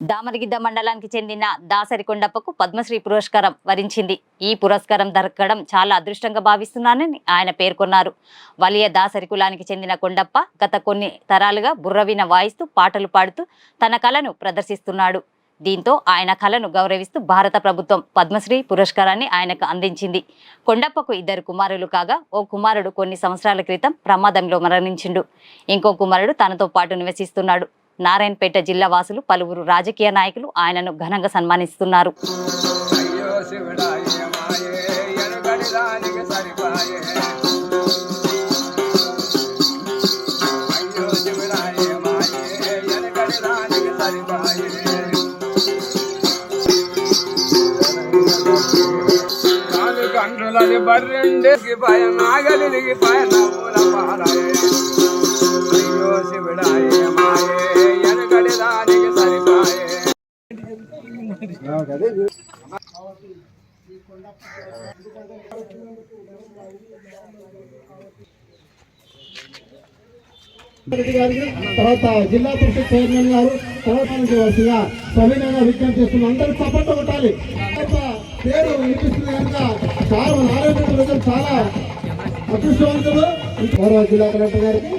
దామరగిద్ద మండలానికి చెందిన దాసరి కొండప్పకు పద్మశ్రీ పురస్కారం వరించింది. ఈ పురస్కారం దొరకడం చాలా అదృష్టంగా భావిస్తున్నానని ఆయన పేర్కొన్నారు. వలియ దాసరి కులానికి చెందిన కొండప్ప గత కొన్ని తరాలుగా బుర్రవిన వాయిస్తూ పాటలు పాడుతూ తన కళను ప్రదర్శిస్తున్నాడు. దీంతో ఆయన కళను గౌరవిస్తూ భారత ప్రభుత్వం పద్మశ్రీ పురస్కారాన్ని ఆయనకు అందించింది. కొండప్పకు ఇద్దరు కుమారులు కాగా ఓ కుమారుడు కొన్ని సంవత్సరాల క్రితం ప్రమాదంలో మరణించిండు. ఇంకో కుమారుడు తనతో పాటు నివసిస్తున్నాడు. నారాయణపేట జిల్లా వాసులు పలువురు రాజకీయ నాయకులు ఆయనను ఘనంగా సన్మానిస్తున్నారు. అయ్యో బర్రెండేకి నాగలికి నవ్వుల పారాయ తర్వాత జిల్లా పరిషత్ చైర్మన్ గారు తర్వాత వరుసగా సవినయంగా విజ్ఞప్తి చేస్తున్నాం అందరూ చప్పట్లు కొట్టాలి పేరు వినిపిస్తుంది కనుక చాలా ఆరోగ్య ప్రజలు చాలా అదృష్టవంతులు. గౌరవ జిల్లా కలెక్టర్ గారికి